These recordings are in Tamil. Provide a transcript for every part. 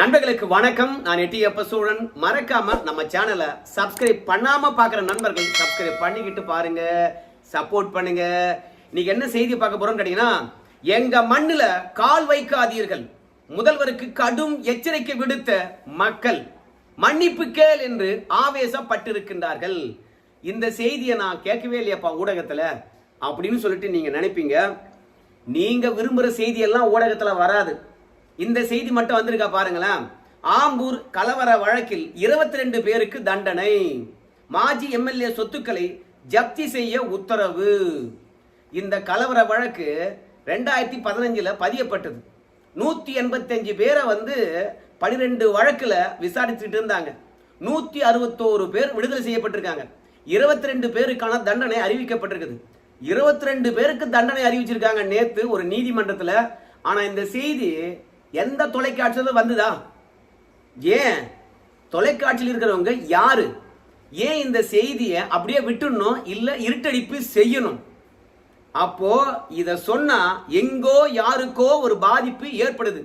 நண்பர்களுக்கு வணக்கம். நான் எட்டி எட்டியப்ப சூழன் மறக்காம நம்ம சேனலை சப்ஸ்கிரைப் பண்ணாம பாக்குற நண்பர்கள் சப்ஸ்கிரைப் பண்ணிக்கிட்டு பாருங்க. சப்போர்ட் பண்ணுங்க. இன்னைக்கு என்ன செய்தி பார்க்க போறோம் கேட்டீங்கன்னா எங்க மண்ணுல கால் வைக்காதீர்கள். முதல்வருக்கு கடும் எச்சரிக்கை விடுத்த மக்கள் மன்னிப்பு கேள் என்று ஆவேசப்பட்டிருக்கின்றார்கள். இந்த செய்தியை நான் கேட்கவே இல்லையப்பா ஊடகத்தில். அப்படின்னு சொல்லிட்டு நீங்க நினைப்பீங்க. நீங்க விரும்புகிற செய்தி எல்லாம் வராது. இந்த செய்தி மட்டும் வந்திருக்கா பாருங்களேன். ஆம்பூர் கலவர வழக்கில் 22 ரெண்டு பேருக்கு தண்டனை. மாஜி எம்எல்ஏ சொத்துக்களை ஜப்தி செய்ய உத்தரவு. இந்த கலவர வழக்கு ரெண்டாயிரத்தி பதினஞ்சில் பதியப்பட்டது. நூற்றி எண்பத்தஞ்சு பேரை வந்து பனிரெண்டு வழக்கில் விசாரிச்சுட்டு இருந்தாங்க. நூற்றி அறுபத்தோரு பேர் விடுதலை செய்யப்பட்டிருக்காங்க. 22 ரெண்டு பேருக்கான தண்டனை அறிவிக்கப்பட்டிருக்குது. 22 ரெண்டு பேருக்கு தண்டனை அறிவிச்சிருக்காங்க நேத்து ஒரு நீதிமன்றத்தில். ஆனா இந்த செய்தி எந்த தொலைக்காட்சியில வந்துதா? ஏன்? தொலைக்காட்சியில் இருக்கிறவங்க யாரு? ஏன் இந்த செய்தியை அப்படியே விட்டுடணும்? இல்ல இருட்டடிப்பு செய்யணும்? அப்போ இத சொன்னா எங்கோ யாருக்கோ ஒரு பாதிப்பு ஏற்படுது.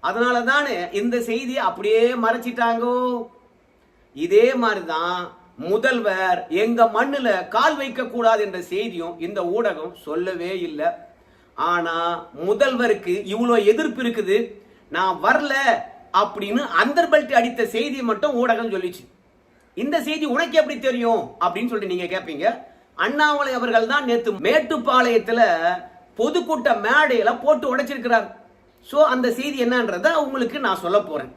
அதனால தானே இந்த செய்தியை அப்படியே மறைச்சிட்டாங்கோ. இதே மாதிரிதான் முதல்வர் எங்க மண்ணுல கால் வைக்க கூடாது என்ற செய்தியும் இந்த ஊடகம் சொல்லவே இல்லை. ஆனா முதல்வருக்கு இவ்வளோ எதிர்ப்பு இருக்குது. நான் வரல அப்படின்னு அந்தர்பல்ட்டி அடித்த செய்தியை மட்டும் ஊடகம் சொல்லிச்சு. இந்த செய்தி உனக்கு எப்படி தெரியும் அப்படின்னு சொல்லிட்டு நீங்க கேட்பீங்க அண்ணாமலை அவர்கள் தான் நேற்று மேட்டுப்பாளையத்தில் பொதுக்கூட்ட மேடையில போட்டு உடைச்சிருக்கிறார். ஸோ அந்த செய்தி என்னன்றத உங்களுக்கு நான் சொல்ல போறேன்.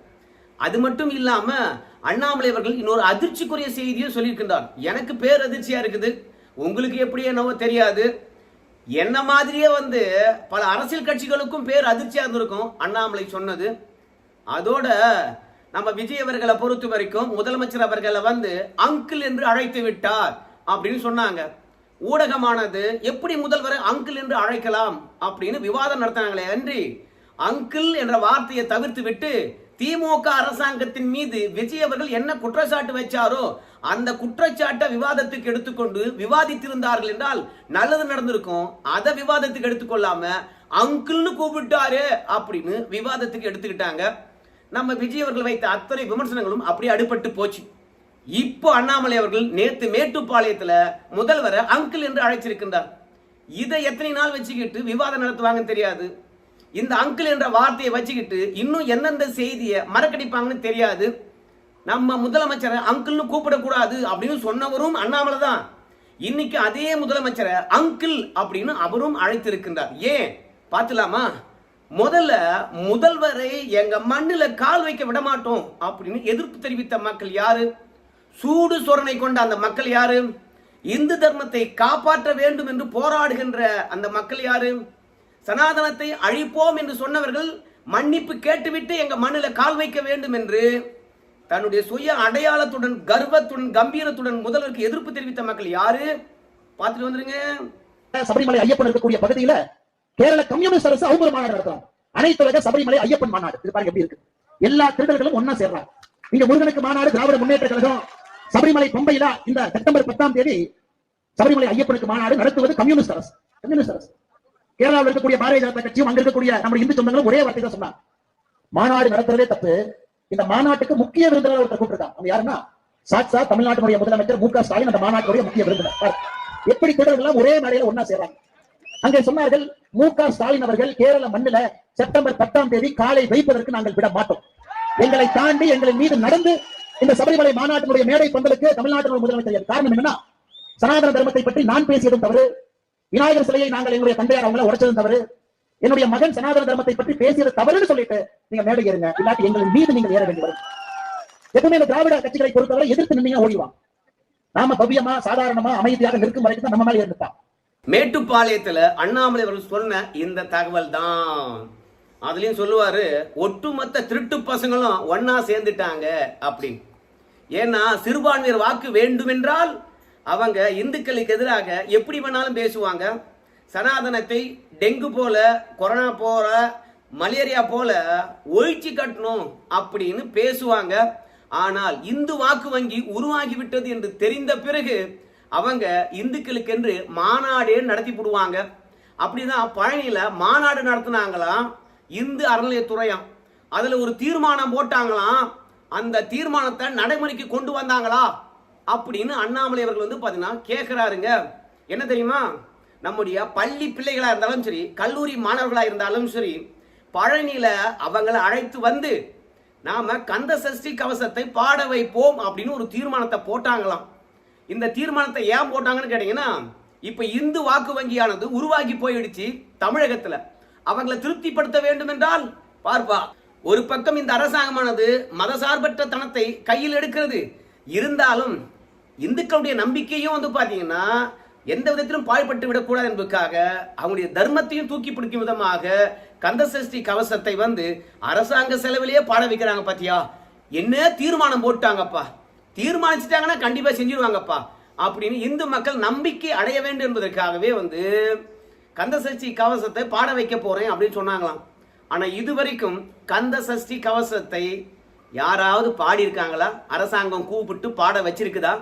அது மட்டும் இல்லாமல் அண்ணாமலை அவர்கள் இன்னொரு அதிர்ச்சிக்குரிய செய்தியும் சொல்லியிருக்கின்றார். எனக்கு பேர் அதிர்ச்சியா இருக்குது. உங்களுக்கு எப்படி என்னவோ தெரியாது. என்ன மாதிரியே வந்து பல அரசியல் கட்சிகளுக்கும் பேர் அதிர்ச்சியா இருந்திருக்கும் அண்ணாமலை சொன்னது. அதோட நம்ம விஜய் அவர்களை பொறுத்த வரைக்கும் முதலமைச்சர் அவர்களை வந்து அங்கிள் என்று அழைத்து விட்டார் அப்படின்னு சொன்னாங்க. ஊடகமானது எப்படி முதல்வரை அங்கிள் என்று அழைக்கலாம் அப்படின்னு விவாதம் நடத்தினாங்களே அன்றி அங்கிள் என்ற வார்த்தையை தவிர்த்து விட்டு திமுக அரசாங்கத்தின் மீது விஜய் அவர்கள் என்ன குற்றச்சாட்டு வச்சாரோ அந்த குற்றச்சாட்டை விவாதத்துக்கு எடுத்துக்கொண்டு விவாதித்திருந்தார்கள் என்றால் நல்லது நடந்திருக்கும். அதை விவாதத்துக்கு எடுத்துக்கொள்ளாம அங்கிள்னு கூப்பிட்டாரு அப்படின்னு விவாதத்துக்கு எடுத்துக்கிட்டாங்க. நம்ம விஜய் அவர்கள் வைத்த அத்தனை விமர்சனங்களும் அப்படியே அடுபட்டு போச்சு. இப்போ அண்ணாமலை அவர்கள் நேத்து மேட்டுப்பாளையத்துல முதல்வரை அங்கிள் என்று அழைச்சிருக்கின்றார். இதை எத்தனை நாள் வச்சுக்கிட்டு விவாதம் நடத்துவாங்கன்னு தெரியாது. இந்த அங்கிள் என்ற வார்த்தையை வச்சுக்கிட்டு இன்னும் எந்தெந்த செய்தியை மறக்கடிப்பாங்கன்னு தெரியாது. நம்ம முதலமைச்சரை அங்கிள்னு கூப்பிடக்கூடாது அப்படின்னு சொன்னவரும் அண்ணாமலை தான். இன்னைக்கு அதே முதலமைச்சரை அங்கிள் அப்படின்னு அவரும் அழைத்திருக்கின்றார். ஏன்? பார்த்துலாமா? முதல்ல முதல்வரை எங்க மண்ணில் கால் வைக்க விட மாட்டோம் அப்படின்னு எதிர்ப்பு தெரிவித்த மக்கள் யாரு? சூடு சோரனை கொண்ட அந்த மக்கள் யாரு? இந்து தர்மத்தை காப்பாற்ற வேண்டும் என்று போராடுகின்ற அந்த மக்கள் யாரு? சனாதனத்தை அழிப்போம் என்று சொன்னவர்கள் மன்னிப்பு கேட்டுவிட்டு எங்க மண்ணுல கால் வைக்க வேண்டும் என்று தன்னுடைய சுய அடையாளத்துடன் கர்வத்துடன் கம்பீரத்துடன் முதல்வருக்கு எதிர்ப்பு தெரிவித்த மக்கள் யாரு? பார்த்துட்டு வந்துருங்க. சபரிமலை ஐயப்பன் இருக்கக்கூடிய பகுதியில கேரள கம்யூனிஸ்ட் அரசு அவசர மாநாடு நடத்துறாங்க. அனைத்து சபரிமலை ஐயப்பன் மாநாடு. இது பாருங்க எப்படி இருக்கு. எல்லா திருடர்களும் ஒன்னா சேர்றாங்க. இங்க முருகனுக்கு மாநாடு திராவிட முன்னேற்ற கழகம் சபரிமலை பம்பையில இந்த செப்டம்பர் பத்தாம் தேதி சபரிமலை ஐயப்பனுக்கு மாநாடு நடத்துவது கம்யூனிஸ்ட் அரசு. கம்யூனிஸ்ட் அரசு. கேரளாவில் இருக்கக்கூடிய பாரதிய ஜனதா கட்சியும் அங்க இருக்கக்கூடிய நம்ம இந்து சொந்தங்களும் ஒரே வார்த்தை தான் சொன்னாங்க. மாநாடு நடத்துறதே தப்பு. இந்த மாநாட்டுக்கு முக்கிய விருந்தினர் ஒருத்தர் கூப்பிட்டுருக்காங்க. அவங்க யாருன்னா? சாட்சா தமிழ்நாட்டினுடைய முதலமைச்சர் மு க. ஸ்டாலின் அந்த மாநாட்டுடைய முக்கிய விருந்தினர். எப்படி தொடர்கள் ஒரே மேடையில ஒன்னா சேர்றாங்க. அங்கே சொன்னார்கள் மு க. ஸ்டாலின் அவர்கள் கேரள மண்ணில செப்டம்பர் பத்தாம் தேதி காலை வைப்பதற்கு நாங்கள் விட மாட்டோம். எங்களை தாண்டி எங்களின் மீது நடந்து இந்த சபரிமலை மாநாட்டினுடைய மேடை பந்தலுக்கு தமிழ்நாட்டினுடைய முதலமைச்சர் காரணம் என்னன்னா சனாதன தர்மத்தை பற்றி நான் பேசியதும் தவறு. விநாயகர் சிலையை நாங்கள் எங்களுடைய தந்தையார் அவங்கள உடைச்சது தவறு. என்னுடைய மகன் சனாதன தர்மத்தை பற்றி பேசியது தவறுன்னு சொல்லிட்டு நீங்க மேடை ஏறுங்க. இல்லாட்டி எங்கள் மீது நீங்க ஏற வேண்டி வரும். எப்பவுமே இந்த திராவிட கட்சிகளை பொறுத்தவரை எதிர்த்து நின்னீங்க ஓடிவான் நாம பவ்யமா சாதாரணமா அமைதியாக நிற்கும் வரைக்கும் தான் நம்ம மேலே இருந்துட்டான் மேட்டுப்பாளையத்துல அண்ணாமலை அவர்கள் சொன்ன இந்த தகவல் தான். அதுலயும் சொல்லுவாரு ஒட்டுமொத்த திருட்டு பசங்களும் ஒன்னா சேர்ந்துட்டாங்க அப்படின்னு. ஏன்னா சிறுபான்மையர் வாக்கு வேண்டுமென்றால் அவங்க இந்துக்களுக்கு எதிராக எப்படி வேணாலும் பேசுவாங்க? சனாதனத்தை டெங்கு போல கொரோனா போல மலேரியா போல ஒழிச்சு கட்டணும் அப்படின்னு பேசுவாங்க. ஆனால் இந்து வாக்கு வங்கி உருவாகி விட்டது என்று தெரிந்த பிறகு அவங்க இந்துக்களுக்கென்று மாநாடே நடத்தி போடுவாங்க. அப்படிதான் பழனியில மாநாடு நடத்தினாங்களாம் இந்து அறநிலையத்துறையாம். அதுல ஒரு தீர்மானம் போட்டாங்களாம். அந்த தீர்மானத்தை நடைமுறைக்கு கொண்டு வந்தாங்களா? அப்படின்னு அண்ணாமலை அவர்கள் வந்து பார்த்தீங்கன்னா கேட்குறாருங்க என்ன தெரியுமா? நம்முடைய பள்ளி பிள்ளைகளாக இருந்தாலும் சரி கல்லூரி மாணவர்களாக இருந்தாலும் சரி பழனியில் அவங்களை அழைத்து வந்து நாம் கந்த சஷ்டி கவசத்தை பாட வைப்போம் அப்படின்னு ஒரு தீர்மானத்தை போட்டாங்களாம். இந்த தீர்மானத்தை ஏன் போட்டாங்கன்னு கேட்டிங்கன்னா இப்போ இந்து வாக்கு வங்கியானது உருவாகி போயிடுச்சு தமிழகத்தில். அவங்களை திருப்திப்படுத்த வேண்டும் என்றால் பார்ப்பா ஒரு பக்கம் இந்த அரசாங்கமானது மதசார்பற்ற தனத்தை கையில் எடுக்கிறது இருந்தாலும் இந்துக்களுடைய நம்பிக்கையும் வந்து பார்த்தீங்கன்னா எந்த விதத்திலும் பாழ்பட்டு விடக்கூடாது என்பதற்காக அவங்களுடைய தர்மத்தையும் தூக்கி பிடிக்கும் விதமாக கந்தசஷ்டி கவசத்தை வந்து அரசாங்க செலவிலேயே பாட வைக்கிறாங்க பாத்தியா? என்ன தீர்மானம் போட்டாங்கப்பா. தீர்மானிச்சிட்டாங்கன்னா கண்டிப்பா செஞ்சிருவாங்கப்பா. அப்படின்னு இந்து மக்கள் நம்பிக்கை அடைய வேண்டும் என்பதற்காகவே வந்து கந்த சஷ்டி கவசத்தை பாட வைக்க போறேன் அப்படின்னு சொன்னாங்களாம். ஆனா இதுவரைக்கும் கந்த சஷ்டி கவசத்தை யாராவது பாடியிருக்காங்களா? அரசாங்கம் கூப்பிட்டு பாட வச்சிருக்குதா?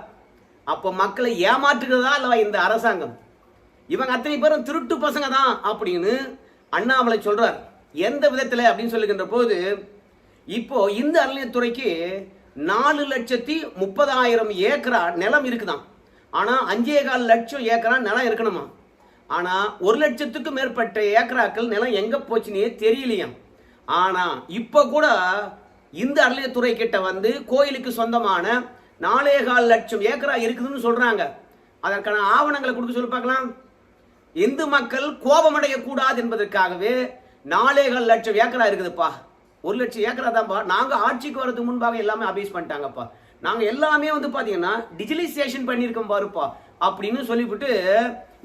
அப்போ மக்களை ஏமாற்றுகிறதா அல்லவா இந்த அரசாங்கம்? இவங்க அத்தனை பேரும் திருட்டு பசங்க தான் அப்படின்னு அண்ணாமலை சொல்றார். எந்த விதத்தில் அப்படின்னு சொல்லுகின்ற போது இப்போ இந்த அறநிலையத்துறைக்கு நாலு லட்சத்தி முப்பதாயிரம் ஏக்கரா நிலம் இருக்குதாம். ஆனால் அஞ்சே கால் லட்சம் ஏக்கரா நிலம் இருக்கணுமா? ஆனால் ஒரு லட்சத்துக்கும் மேற்பட்ட ஏக்கராக்கள் நிலம் எங்கே போச்சுன்னே தெரியலையாம். ஆனால் இப்போ கூட இந்த அறநிலையத்துறை கிட்ட வந்து கோயிலுக்கு சொந்தமான நாலே கால் லட்சம் ஏக்கரா இருக்குதுன்னு சொல்றாங்க. அதற்கான ஆவணங்களை கொடுக்க சொல்லி பார்க்கலாம். இந்து மக்கள் கோபமடைய கூடாது என்பதற்காகவே நாலேகால் லட்சம் ஏக்கரா இருக்குதுப்பா. ஒரு லட்சம் ஏக்கரா தான்ப்பா. நாங்கள் ஆட்சிக்கு வரதுக்கு முன்பாக எல்லாமே அபீஸ் பண்ணிட்டாங்கப்பா. நாங்கள் எல்லாமே வந்து பார்த்தீங்கன்னா டிஜிட்டலைசேஷன் பண்ணியிருக்கோம் பாருப்பா அப்படின்னு சொல்லிவிட்டு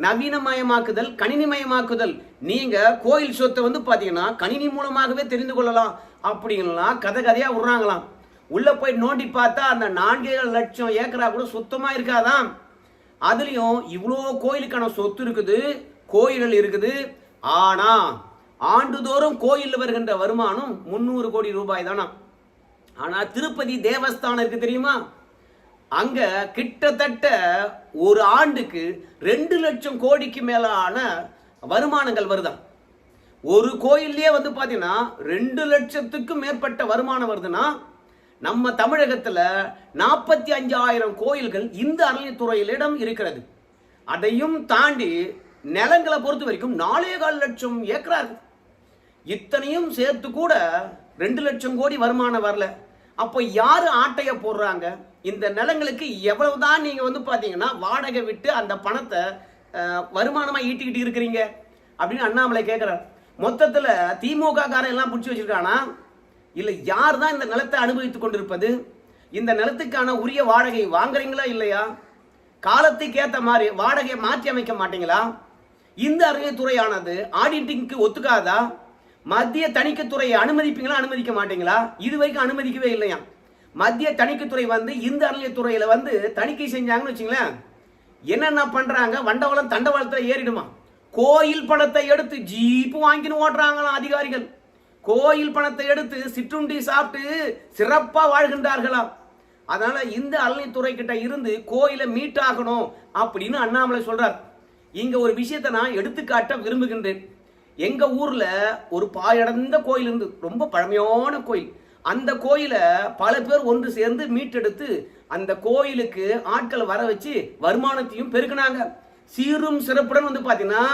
நவீனமயமாக்குதல் கணினிமயமாக்குதல். நீங்க கோயில் சொத்தை வந்து பாத்தீங்கன்னா கணினி மூலமாகவே தெரிந்து கொள்ளலாம். அப்படிங்கலாம் கதை கதையா விடுறாங்களாம். உள்ள போய் நோண்டி பார்த்தா அந்த நான்கே லட்சம் ஏக்கரா கூட சுத்தமா இருக்காதான் அதுலயும் இவ்வளோ கோயிலுக்கான சொத்து இருக்குது கோயில்கள் இருக்குது. ஆனா ஆண்டுதோறும் கோயிலில் வருகின்ற வருமானம் முந்நூறு கோடி ரூபாய் தானா ஆனா திருப்பதி தேவஸ்தானம் இருக்கு தெரியுமா? அங்க கிட்டத்தட்ட ஒரு ஆண்டுக்கு ரெண்டு லட்சம் கோடிக்கு மேலான வருமானங்கள் வருதான் ஒரு கோயில்லையே வந்து பார்த்தீங்கன்னா ரெண்டு லட்சத்துக்கும் மேற்பட்ட வருமானம் வருதுன்னா நம்ம தமிழகத்தில் நாற்பத்தி அஞ்சாயிரம் கோயில்கள் இந்த அறநிலையத்துறையிலிடம் இருக்கிறது. அதையும் தாண்டி நிலங்களை பொறுத்த வரைக்கும் நாலே கால் லட்சம் ஏக்கரா இருக்கு. இத்தனையும் சேர்த்து கூட ரெண்டு லட்சம் கோடி வருமானம் வரல. அப்போ யாரு ஆட்டையை போடுறாங்க? இந்த நிலங்களுக்கு எவ்வளவுதான் நீங்க வந்து பாத்தீங்கன்னா வாடகை விட்டு அந்த பணத்தை வருமானமாக வருமானமா ஈட்டிக்கிட்டு இருக்கிறீங்க? அப்படின்னு அண்ணாமலை கேட்கிறார் மொத்தத்துல திமுக காரன் எல்லாம் பிடிச்சி வச்சிருக்கானா? இல்ல யார் தான் இந்த நிலத்தை அனுபவித்துக் கொண்டிருப்பது? இந்த நிலத்துக்கான உரிய வாடகை வாங்குறீங்களா இல்லையா? காலத்துக்கு ஏத்த மாதிரி வாடகையை மாற்றி அமைக்க மாட்டீங்களா? இந்த அறநிலையத்துறையானது ஆடிட்டிங்க்கு ஒத்துக்காதா? மத்திய தணிக்கைத்துறையை அனுமதிப்பீங்களா அனுமதிக்க மாட்டீங்களா? இது வரைக்கும் அனுமதிக்கவே இல்லையா மத்திய தணிக்கைத்துறை வந்து இந்த அறநிலையத்துறையில வந்து தணிக்கை செஞ்சாங்கன்னு வச்சுங்களேன் என்னென்ன பண்றாங்க? வண்டவளம் தண்டவாளத்தில் ஏறிடுமா. கோயில் பணத்தை எடுத்து ஜீப்பு வாங்கின்னு ஓட்டுறாங்களாம் அதிகாரிகள். கோயில் பணத்தை எடுத்து சிற்றுண்டி சாப்பிட்டு சிறப்பாக வாழ்கின்றார்களாம். அதனால இந்த அறநிலைத்துறை கிட்ட இருந்து கோயிலை மீட்டாகணும் அப்படின்னு அண்ணாமலை சொல்றார். இங்க ஒரு விஷயத்தை நான் எடுத்துக்காட்ட விரும்புகின்றேன். எங்க ஊர்ல ஒரு பாயடந்த கோயில் இருந்து ரொம்ப பழமையான கோயில். அந்த கோயிலை பல பேர் ஒன்று சேர்ந்து மீட்டெடுத்து அந்த கோயிலுக்கு ஆட்களை வர வச்சு வருமானத்தையும் பெருக்கினாங்க. சீரும் சிறப்புடன் வந்து பாத்தீங்கன்னா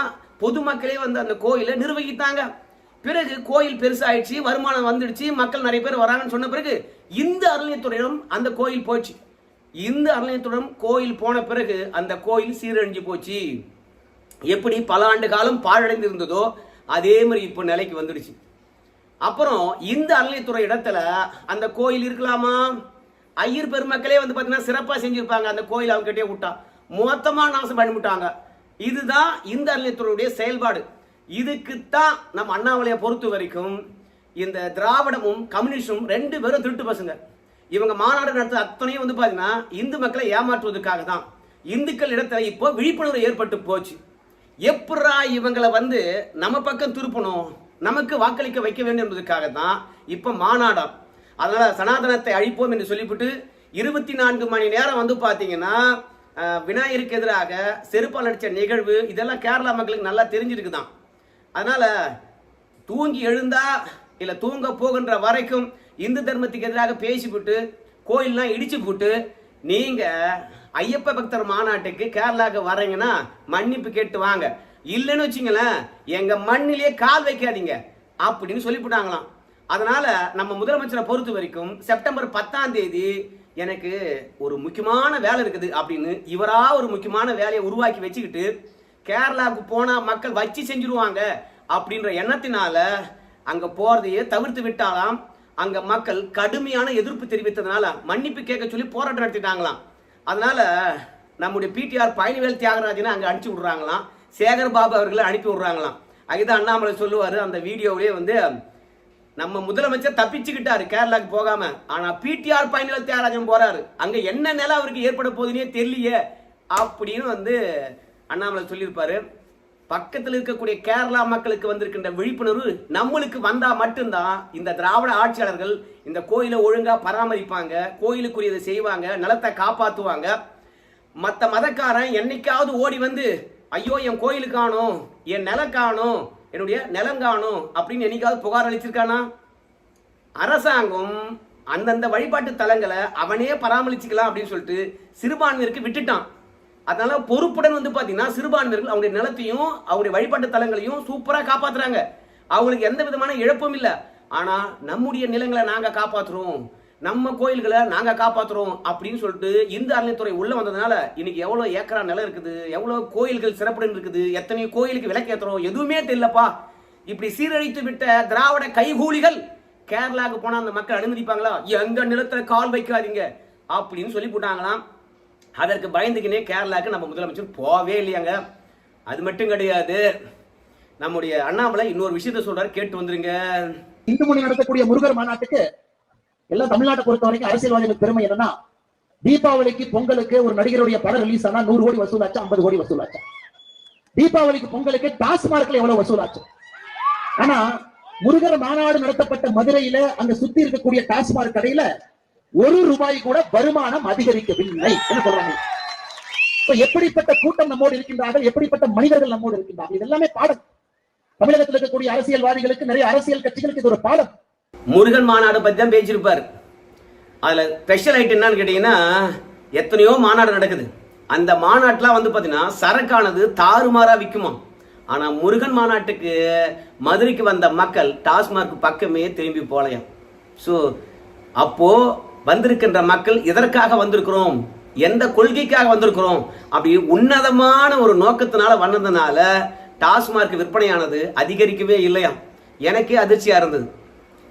பொதுமக்களே வந்து அந்த கோயிலை நிர்வகித்தாங்க. பிறகு கோயில் பெருசாயிடுச்சு வருமானம் வந்துடுச்சு மக்கள் நிறைய பேர் வராங்கன்னு சொன்ன பிறகு இந்த அருளியத்துறையிடம் அந்த கோயில் போச்சு. இந்த அருளியத்துடன் கோயில் போன பிறகு அந்த கோயில் சீரழிஞ்சு போச்சு. எப்படி பல ஆண்டு காலம் பாழடைந்து இருந்ததோ அதே மாதிரி இப்போ நிலைக்கு வந்துடுச்சு. அப்புறம் இந்த அறநிலையத்துறை இடத்துல அந்த கோயில் இருக்கலாமா? ஐயர் பெருமக்களே வந்து பார்த்தீங்கன்னா சிறப்பாக செஞ்சிருப்பாங்க. அந்த கோயில் அவங்க கிட்டே விட்டா. மொத்தமாக நாசம் பண்ணிவிட்டாங்க. இதுதான் இந்த அறநிலையத்துறையுடைய செயல்பாடு. இதுக்குத்தான் நம்ம அண்ணாமலையை பொறுத்த வரைக்கும் இந்த திராவிடமும் கம்யூனிஸ்டும் ரெண்டு பேரும் திருட்டு பசங்க. இவங்க மாநாடு நடத்த அத்தனையும் வந்து பார்த்தீங்கன்னா இந்து மக்களை ஏமாற்றுவதற்காக தான் இந்துக்கள் இடத்துல இப்போ விழிப்புணர்வு ஏற்பட்டு போச்சு. எப்படா இவங்களை வந்து நம்ம பக்கம் திருப்பணும்? நமக்கு வாக்களிக்க வைக்க வேண்டும் என்பதற்காக தான் இப்போ மாநாடம் அதனால் சனாதனத்தை அழிப்போம் என்று சொல்லிவிட்டு இருபத்தி நான்கு மணி நேரம் வந்து பார்த்தீங்கன்னா விநாயகருக்கு எதிராக செருப்பால் நடித்த நிகழ்வு இதெல்லாம் கேரளா மக்களுக்கு நல்லா தெரிஞ்சிருக்குதான். அதனால் தூங்கி எழுந்தா இல்லை தூங்க போகின்ற வரைக்கும் இந்து தர்மத்துக்கு எதிராக பேசிவிட்டு கோயிலெலாம் இடிச்சு போட்டு நீங்க ஐயப்ப பக்தர் மாநாட்டுக்கு கேரளாக்கு வரீங்கன்னா மன்னிப்பு கேட்டு வாங்க. இல்லைன்னு வச்சுங்களேன் எங்க மண்ணிலேயே கால் வைக்காதீங்க அப்படின்னு சொல்லிவிட்டாங்களாம் அதனால நம்ம முதலமைச்சரை பொறுத்த வரைக்கும் செப்டம்பர் பத்தாம் தேதி எனக்கு ஒரு முக்கியமான வேலை இருக்குது அப்படின்னு இவரா ஒரு முக்கியமான வேலையை உருவாக்கி வச்சுக்கிட்டு கேரளாவுக்கு போனால் மக்கள் வச்சு செஞ்சிருவாங்க அப்படின்ற எண்ணத்தினால அங்கே போகிறதையே தவிர்த்து விட்டாலாம் அங்க மக்கள் கடுமையான எதிர்ப்பு தெரிவித்ததுனால மன்னிப்பு கேட்க சொல்லி போராட்டம் நடத்திட்டாங்களாம். அதனால நம்முடைய பிடிஆர் பழனிவேல் தியாகராஜனை அங்க அனுப்பிச்சு விடுறாங்களாம். சேகர் பாபு அவர்களை அனுப்பி விடுறாங்களாம். அதுதான் அண்ணாமலை சொல்லுவாரு அந்த வீடியோவிலே வந்து நம்ம முதலமைச்சர் தப்பிச்சுக்கிட்டாரு கேரளாக்கு போகாம. ஆனா பிடிஆர் பழனிவேல் தியாகராஜன் போறாரு. அங்க என்ன நிலை அவருக்கு ஏற்பட போகுதுன்னே தெரியலையே. அப்படின்னு வந்து அண்ணாமலை சொல்லியிருப்பாரு. பக்கத்தில் இருக்கக்கூடிய கேரளா மக்களுக்கு வந்திருக்கின்ற விழிப்புணர்வு நம்மளுக்கு வந்தால் மட்டும்தான் இந்த திராவிட ஆட்சியாளர்கள் இந்த கோயிலை ஒழுங்காக பராமரிப்பாங்க கோயிலுக்குரியதை செய்வாங்க நிலத்தை காப்பாற்றுவாங்க மற்ற மதக்காரன் என்னைக்காவது ஓடி வந்து ஐயோ என் கோயிலு காணும் என் நிலம் காணும் என்னுடைய நிலம் காணும் அப்படின்னு என்னைக்காவது புகார் அளிச்சிருக்கானா? அரசாங்கம் அந்தந்த வழிபாட்டு தலங்களை அவனே பராமரிச்சுக்கலாம் அப்படின்னு சொல்லிட்டு சிறுபான்மையருக்கு விட்டுட்டான். அதனால பொறுப்புடன் வந்து பார்த்தீங்கன்னா சிறுபான்மையர்கள் அவங்களுடைய நிலத்தையும் அவங்களுடைய வழிபாட்டு தலங்களையும் சூப்பராக காப்பாத்துறாங்க. அவங்களுக்கு எந்த விதமான இழப்பும் இல்லை. ஆனால் நம்முடைய நிலங்களை நாங்கள் காப்பாற்றுறோம் நம்ம கோயில்களை நாங்கள் காப்பாத்துறோம் அப்படின்னு சொல்லிட்டு இந்து அறநிலைத்துறை உள்ள வந்ததுனால இன்னைக்கு எவ்வளோ ஏக்கரா நிலம் இருக்குது எவ்வளோ கோயில்கள் சிறப்புடன் இருக்குது எத்தனை கோயிலுக்கு விளக்கேற்றுறோம் எதுவுமே தெரியலப்பா. இப்படி சீரழித்து விட்ட திராவிட கைகூலிகள் கேரளாவுக்கு போனால் அந்த மக்கள் அனுமதிப்பாங்களா? எங்க நிலத்தில் கால் வைக்காதீங்க அப்படின்னு சொல்லி போட்டாங்களாம். அதற்கு பயந்துக்கினே கேரளாவுக்கு நம்ம முதலமைச்சர் போவே இல்லையாங்க. அது மட்டும் கிடையாது. நம்முடைய அண்ணாமலை இன்னொரு விஷயத்த சொல்றாரு. கேட்டு வந்துருங்க. இந்து மொழி நடத்தக்கூடிய முருகர் மாநாட்டுக்கு எல்லாம் தமிழ்நாட்டை பொறுத்த வரைக்கும் அரசியல்வாதிகளுக்கு பெருமை என்னன்னா தீபாவளிக்கு பொங்கலுக்கு ஒரு நடிகருடைய படம் ரிலீஸ் ஆனா நூறு கோடி வசூலாச்சு ஐம்பது கோடி வசூலாச்சு. தீபாவளிக்கு பொங்கலுக்கு டாஸ்மார்க்ல எவ்வளவு வசூலாச்சு? ஆனா முருகர் மாநாடு நடத்தப்பட்ட மதுரையில அங்க சுத்தி இருக்கக்கூடிய டாஸ்மார்க் கடையில ஒரு ரூபாய் கூட வருமானம் அதிகரிக்கவில்லை என்ன சொல்றாங்க. இப்ப எப்படிப்பட்ட கூட்டம் நம்மோடு இருக்கின்றார்கள்? எப்படிப்பட்ட மனிதர்கள் நம்மோடு இருக்கின்றார்கள்? இது எல்லாமே பாடம். தமிழகத்தில் இருக்கக்கூடிய அரசியல்வாதிகளுக்கு நிறைய அரசியல் கட்சிகளுக்கு இது ஒரு பாடம். முருகன் மாநாடு பத்தி தான் பேசியிருப்பார். அதுல ஸ்பெஷல் ஐட்டம் என்னன்னு கேட்டீங்கன்னா எத்தனையோ மாநாடு நடக்குது. அந்த மாநாட்டுலாம் வந்து பாத்தீங்கன்னா சரக்கானது தாறுமாறா விற்குமா ஆனா முருகன் மாநாட்டுக்கு மதுரைக்கு வந்த மக்கள் டாஸ்மார்க் பக்கமே திரும்பி போலையாம் ஸோ அப்போ வந்திருக்கின்ற மக்கள் எதற்காக வந்திருக்கிறோம்? எந்த கொள்கைக்காக வந்திருக்கிறோம்? அப்படி உன்னதமான ஒரு நோக்கத்தினால வந்ததுனால டாஸ்மார்க் விற்பனையானது அதிகரிக்கவே இல்லையா? எனக்கே அதிர்ச்சியா இருந்தது.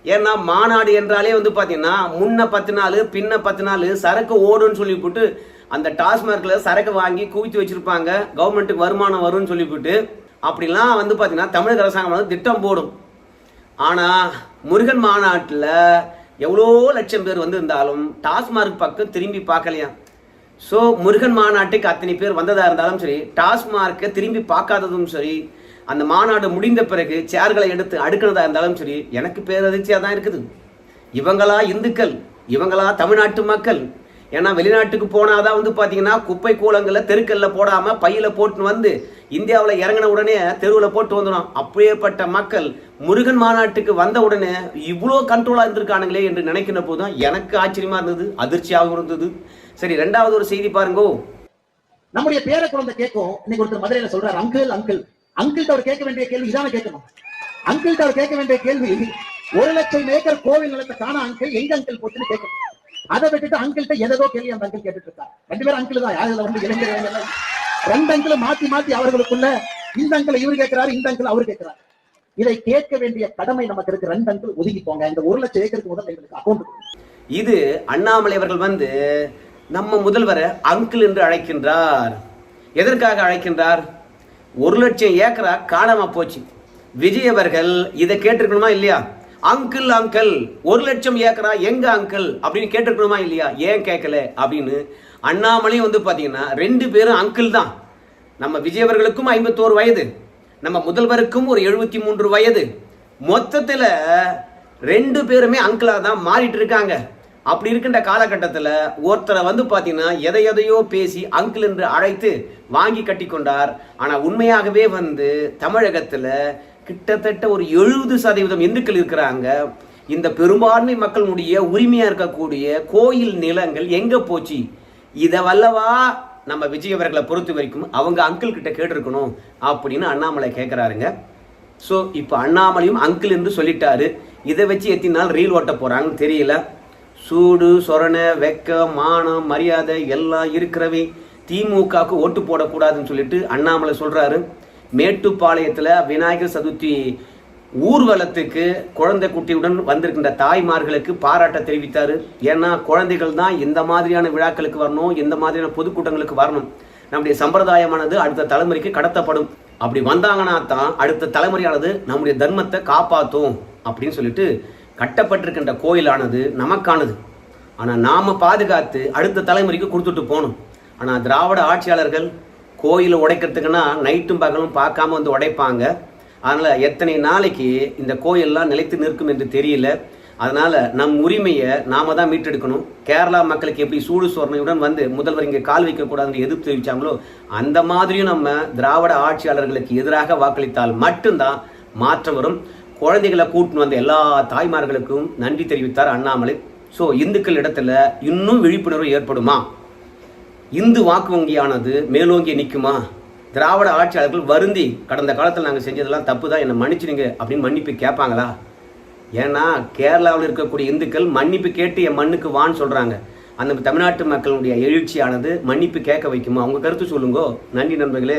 ஏன்னா மாநாடு என்றாலே வந்து பார்த்தீங்கன்னா முன்ன பத்து நாள் பின்ன பத்து நாள் சரக்கு ஓடுன்னு சொல்லிவிட்டு அந்த டாஸ்மார்க்கில் சரக்கு வாங்கி குவித்து வச்சுருப்பாங்க. கவர்மெண்ட்டுக்கு வருமானம் வரும்னு சொல்லிவிட்டு அப்படிலாம் வந்து பார்த்தீங்கன்னா தமிழக அரசாங்கம் வந்து திட்டம் போடும். ஆனால் முருகன் மாநாட்டில் எவ்வளோ லட்சம் பேர் வந்திருந்தாலும் டாஸ்மார்க் பக்கம் திரும்பி பார்க்கலையாம் ஸோ முருகன் மாநாட்டுக்கு அத்தனை பேர் வந்ததாக இருந்தாலும் சரி டாஸ்மார்க்கை திரும்பி பார்க்காததும் சரி அந்த மாநாடு முடிந்த பிறகு சேர்களை எடுத்து அடுக்கிறதா இருந்தாலும் சரி எனக்கு பேரதிர்ச்சியாக தான் இருக்குது. இவங்களா இந்துக்கள் இவங்களா தமிழ்நாட்டு மக்கள் ஏன்னா வெளிநாட்டுக்கு போனாதான் வந்து பார்த்தீங்கன்னா குப்பை கூலங்களில் தெருக்கல்ல போடாம பையில போட்டு வந்து இந்தியாவில் இறங்கின உடனே தெருவில் போட்டு வந்துடும். அப்படியேப்பட்ட மக்கள் முருகன் மாநாட்டுக்கு வந்த உடனே இவ்வளோ கண்ட்ரோலாக இருந்திருக்கானுங்களே என்று நினைக்கிற போது தான் எனக்கு ஆச்சரியமா இருந்தது அதிர்ச்சியாகவும் இருந்தது. சரி ரெண்டாவது ஒரு செய்தி பாருங்கோ. நம்முடைய பேர குழந்தை கேட்கும். இன்னைக்கு ஒருத்தர் மதுரையில சொல்றாரு அங்கிள் அங்கிள். அங்கிள்கிட்ட அவர் கேட்க வேண்டிய கேள்வி இதான கேட்கணும். அங்கிள்கிட்ட அவர் கேட்க வேண்டிய கேள்வி ஒரு லட்சம் ஏக்கர் கோவில் நிலத்தை காண அங்கிள்? எங்க அங்கிள் போச்சுன்னு கேட்கணும். அதை விட்டுட்டு அங்கிள்கிட்ட ஏதோ கேள்வி அந்த அங்கிள் கேட்டுட்டு இருக்காரு ரெண்டு பேரும் அங்கிள் தான். யாரு வந்து இளைஞர்கள் ரெண்டு அங்கிள் மாத்தி மாத்தி அவர்களுக்குள்ள இந்த அங்கிள் இவர் கேட்கிறாரு இந்த அங்கிள் அவர் கேட்கிறாரு. இதை கேட்க வேண்டிய கடமை நமக்கு இருக்கு. ரெண்டு அங்கிள் ஒதுக்கி போங்க. இந்த ஒரு லட்சம் ஏக்கருக்கு முதல் எங்களுக்கு அக்கௌண்ட் இது அண்ணாமலை அவர்கள் வந்து நம்ம முதல்வரை அங்கிள் என்று அழைக்கின்றார். எதற்காக அழைக்கின்றார்? ஒரு லட்சம் ஏக்கரா காணாம போச்சு. விஜய் அவர்கள் இதை கேட்டிருக்கணுமா இல்லையா? அங்கிள் அங்கிள் ஒரு லட்சம் ஏக்கரா எங்க அங்கிள் அப்படின்னு கேட்டிருக்கணுமா இல்லையா? ஏன் கேட்கல அப்படின்னு அண்ணாமலையும் வந்து பார்த்தீங்கன்னா ரெண்டு பேரும் அங்கிள் தான். நம்ம விஜயவர்களுக்கும் ஐம்பத்தோரு வயது நம்ம முதல்வருக்கும் ஒரு எழுபத்தி மூன்று வயது. மொத்தத்தில் ரெண்டு பேருமே அங்கிளாக தான் மாறிட்டு இருக்காங்க. அப்படி இருக்கின்ற காலகட்டத்தில் ஒருத்தரை வந்து பார்த்தீங்கன்னா எதை எதையோ பேசி அங்கிள் என்று அழைத்து வாங்கி கட்டி கொண்டார். ஆனால் உண்மையாகவே வந்து தமிழகத்தில் கிட்டத்தட்ட ஒரு எழுபது சதவீதம் இந்துக்கள் இருக்கிறாங்க. இந்த பெரும்பான்மை மக்களுடைய உரிமையாக இருக்கக்கூடிய கோயில் நிலங்கள் எங்கே போச்சு? இதை வல்லவா நம்ம விஜய் அவர்களை பொறுத்த வரைக்கும் அவங்க அங்கிள் கிட்ட கேட்டிருக்கணும் அப்படின்னு அண்ணாமலை கேட்குறாருங்க ஸோ இப்போ அண்ணாமலையும் அங்கிள் என்று சொல்லிட்டாரு. இதை வச்சு எத்தனை நாள் ரீல் ஓட்ட போகிறாங்கன்னு தெரியல. சூடு சொரணை வெக்க மானம் மரியாதை எல்லாம் இருக்கிறவே. திமுகவுக்கு ஓட்டு போடக்கூடாதுன்னு சொல்லிட்டு அண்ணாமலை சொல்கிறாரு மேட்டுப்பாளையத்தில் விநாயகர் சதுர்த்தி ஊர்வலத்துக்கு குழந்தை குட்டியுடன் வந்திருக்கின்ற தாய்மார்களுக்கு பாராட்ட தெரிவித்தார். ஏன்னா குழந்தைகள் தான் இந்த மாதிரியான விழாக்களுக்கு வரணும் இந்த மாதிரியான பொதுக்கூட்டங்களுக்கு வரணும். நம்முடைய சம்பிரதாயமானது அடுத்த தலைமுறைக்கு கடத்தப்படும். அப்படி வந்தாங்கன்னா தான் அடுத்த தலைமுறையானது நம்முடைய தர்மத்தை காப்பாற்றும் அப்படின்னு சொல்லிட்டு கட்டப்பட்டிருக்கின்ற கோயிலானது நமக்கானது. ஆனால் நாம் பாதுகாத்து அடுத்த தலைமுறைக்கு கொடுத்துட்டு போகணும். ஆனால் திராவிட ஆட்சியாளர்கள் கோயிலை உடைக்கிறதுக்குன்னா நைட்டும் பகலும் பார்க்காம வந்து உடைப்பாங்க. அதனால் எத்தனை நாளைக்கு இந்த கோயிலெலாம் நிலைத்து நிற்கும் என்று தெரியல. அதனால் நம் உரிமையை நாம தான் மீட்டெடுக்கணும். கேரளா மக்களுக்கு எப்படி சூடு சோர்ணையுடன் வந்து முதல்வர் இங்கே கால் வைக்கக்கூடாதுன்னு எதிர்ப்பு தெரிவித்தாங்களோ அந்த மாதிரியும் நம்ம திராவிட ஆட்சியாளர்களுக்கு எதிராக வாக்களித்தால் மட்டும்தான் மாற்றம் வரும். குழந்தைகளை கூட்டின்னு வந்த எல்லா தாய்மார்களுக்கும் நன்றி தெரிவித்தார் அண்ணாமலை. ஸோ இந்துக்கள் இடத்துல இன்னும் விழிப்புணர்வு ஏற்படுமா? இந்து வாக்கு வங்கியானது மேலோங்கி நிற்குமா திராவிட ஆட்சியாளர்கள் வருந்தி கடந்த காலத்தில் நாங்கள் செஞ்சதெல்லாம் தப்பு தான் என்னை மன்னிச்சிடுங்க அப்படின்னு மன்னிப்பு கேட்பாங்களா? ஏன்னா கேரளாவில் இருக்கக்கூடிய இந்துக்கள் மன்னிப்பு கேட்டு என் மண்ணுக்கு வான்னு சொல்கிறாங்க அந்த தமிழ்நாட்டு மக்களுடைய எழுச்சியானது மன்னிப்பு கேட்க வைக்குமா? அவங்க கருத்து சொல்லுங்கோ. நன்றி நண்பர்களே.